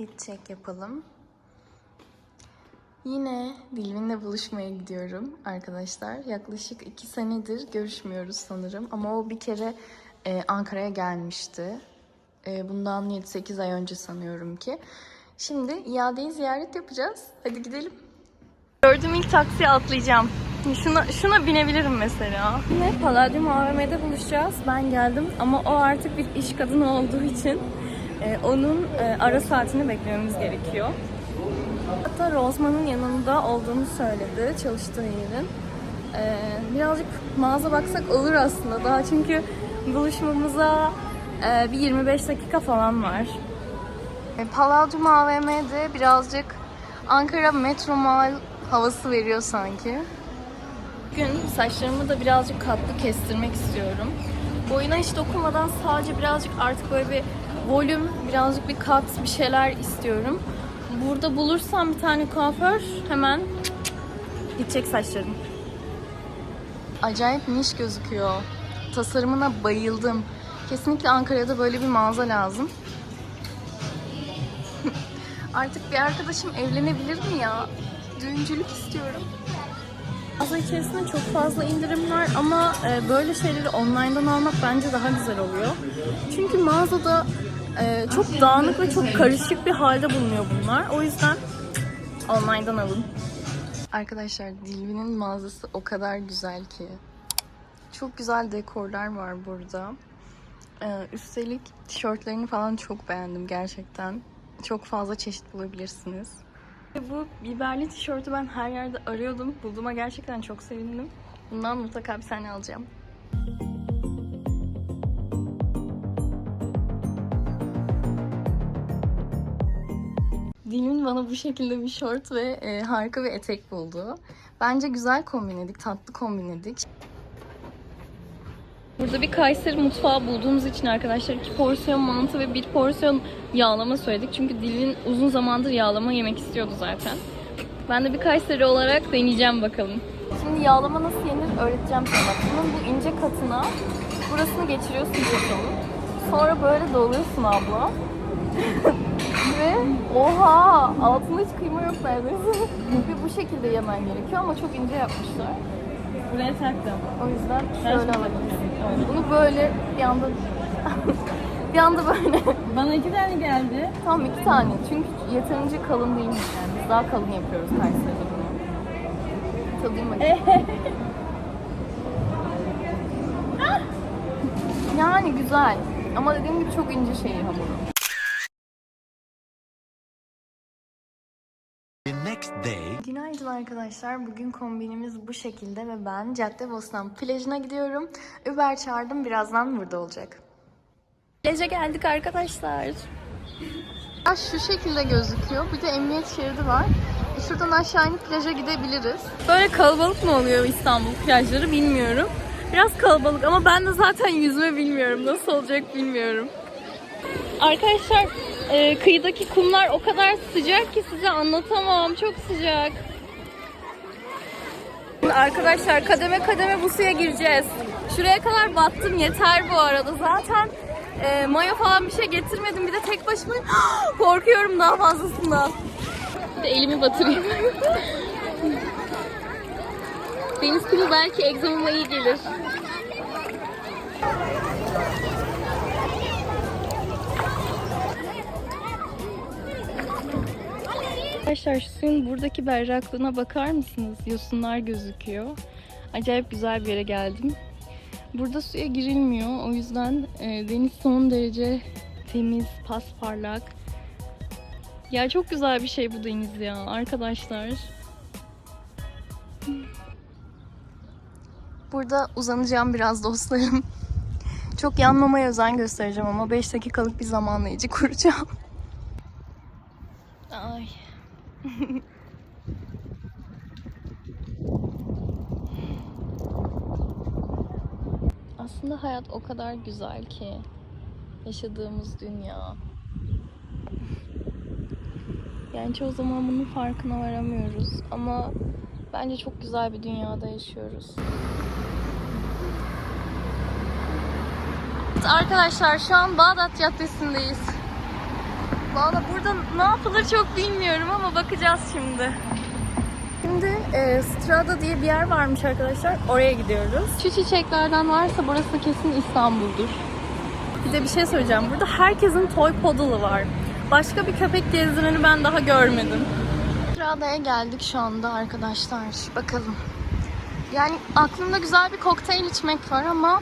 Fit check yapalım. Yine Dilvin'le buluşmaya gidiyorum arkadaşlar. Yaklaşık iki senedir görüşmüyoruz sanırım. Ama o bir kere e, Ankara'ya gelmişti. E, bundan 7-8 ay önce sanıyorum ki. Şimdi iadeyi ziyaret yapacağız. Hadi gidelim. Gördüğüm ilk taksiye atlayacağım. Şuna, şuna binebilirim mesela. Yine Palladium AVM'de buluşacağız. Ben geldim ama o artık bir iş kadını olduğu için e, onun e, ara saatini beklememiz gerekiyor. Hatta Rozman'ın yanında olduğunu söyledi çalıştığı yerin. E, birazcık mağaza baksak olur aslında daha çünkü buluşmamıza e, bir 25 dakika falan var. E, Palladium AVM'de birazcık Ankara Metro Mall havası veriyor sanki. Bugün saçlarımı da birazcık katlı kestirmek istiyorum. Boyuna hiç dokunmadan sadece birazcık artık böyle bir volüm, birazcık bir kat bir şeyler istiyorum. Burada bulursam bir tane kuaför hemen gidecek saçlarım. Acayip niş gözüküyor. Tasarımına bayıldım. Kesinlikle Ankara'da böyle bir mağaza lazım. Artık bir arkadaşım evlenebilir mi ya? Düğüncülük istiyorum. Mağaza içerisinde çok fazla indirim var ama e, böyle şeyleri online'dan almak bence daha güzel oluyor. Çünkü mağazada e, çok dağınık ve çok karışık bir halde bulunuyor bunlar. O yüzden online'dan alın. Arkadaşlar Dilvi'nin mağazası o kadar güzel ki. Çok güzel dekorlar var burada. Ee, üstelik tişörtlerini falan çok beğendim gerçekten. Çok fazla çeşit bulabilirsiniz. Bu biberli tişörtü ben her yerde arıyordum. Bulduğuma gerçekten çok sevindim. Bundan mutlaka bir tane alacağım. Dilim bana bu şekilde bir şort ve e, harika bir etek buldu. Bence güzel kombinledik, tatlı kombinledik. Burada bir Kayseri mutfağı bulduğumuz için arkadaşlar iki porsiyon mantı ve bir porsiyon yağlama söyledik. Çünkü Dilin uzun zamandır yağlama yemek istiyordu zaten. Ben de bir Kayseri olarak deneyeceğim bakalım. Şimdi yağlama nasıl yenir öğreteceğim sana. Bak bunun bu ince katına burasını geçiriyorsun çatalı. Sonra böyle doluyorsun abla. ve oha altında hiç kıyma yok neredeyse. ve bu şekilde yemen gerekiyor ama çok ince yapmışlar. Buraya taktım. O yüzden şöyle alabilirsin. Bunu böyle bir anda bir anda böyle Bana iki tane geldi. tam iki tane. Çünkü yeterince kalın değilmiş yani. Biz daha kalın yapıyoruz Kayseri'de bunu. Tadayım bakayım. yani güzel. Ama dediğim gibi çok ince şeyi hamuru. Günaydın arkadaşlar. Bugün kombinimiz bu şekilde ve ben Caddebostan plajına gidiyorum. Uber çağırdım. Birazdan burada olacak. Plaja geldik arkadaşlar. Ya şu şekilde gözüküyor. Bir de emniyet şeridi var. E, Şuradan aşağı inip plaja gidebiliriz. Böyle kalabalık mı oluyor İstanbul plajları bilmiyorum. Biraz kalabalık ama ben de zaten yüzme bilmiyorum. Nasıl olacak bilmiyorum. Arkadaşlar e, kıyıdaki kumlar o kadar sıcak ki size anlatamam. Çok sıcak. Arkadaşlar kademe kademe bu suya gireceğiz. Şuraya kadar battım yeter bu arada. Zaten e, mayo falan bir şey getirmedim. Bir de tek başıma korkuyorum daha fazlasından. Bir de elimi batırayım. Deniz kumu belki egzamama iyi gelir. Arkadaşlar şu suyun buradaki berraklığına bakar mısınız? Yosunlar gözüküyor. Acayip güzel bir yere geldim. Burada suya girilmiyor. O yüzden e, deniz son derece temiz, pasparlak. Ya çok güzel bir şey bu deniz ya arkadaşlar. Burada uzanacağım biraz dostlarım. Çok yanmamaya özen göstereceğim ama 5 dakikalık bir zamanlayıcı kuracağım. Ay. Aslında hayat o kadar güzel ki yaşadığımız dünya. Yani çoğu zaman bunun farkına varamıyoruz ama bence çok güzel bir dünyada yaşıyoruz. Arkadaşlar şu an Bağdat Caddesi'ndeyiz. Valla burada ne yapılır çok bilmiyorum ama bakacağız şimdi. Şimdi e, Strada diye bir yer varmış arkadaşlar. Oraya gidiyoruz. Şu çiçeklerden varsa burası kesin İstanbul'dur. Bir de bir şey söyleyeceğim. Burada herkesin toy poodle'ı var. Başka bir köpek gezdireni ben daha görmedim. Strada'ya geldik şu anda arkadaşlar. Bakalım. Yani aklımda güzel bir kokteyl içmek var ama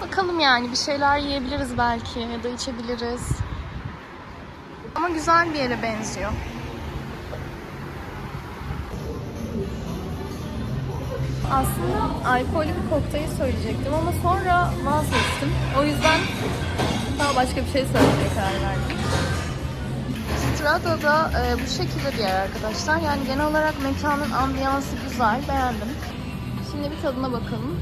bakalım yani bir şeyler yiyebiliriz belki ya da içebiliriz. Ama güzel bir yere benziyor. Aslında alkollü bir kokteyl söyleyecektim ama sonra vazgeçtim. O yüzden daha başka bir şey söylemeye karar verdim. Strada'da e, bu şekilde bir yer arkadaşlar. Yani genel olarak mekanın ambiyansı güzel, beğendim. Şimdi bir tadına bakalım.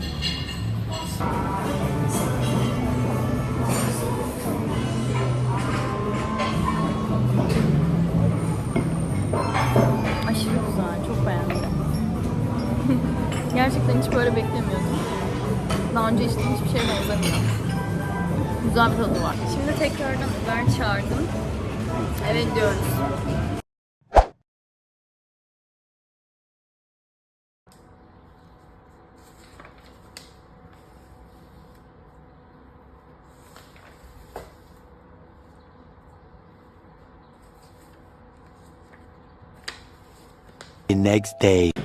Gerçekten hiç böyle beklemiyordum. Daha önce içtiğim hiçbir şeye benzemiyor. Güzel bir tadı var. Şimdi tekrardan Uber çağırdım. Evet diyoruz. The next day.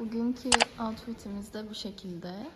Bugünkü outfitimiz de bu şekilde.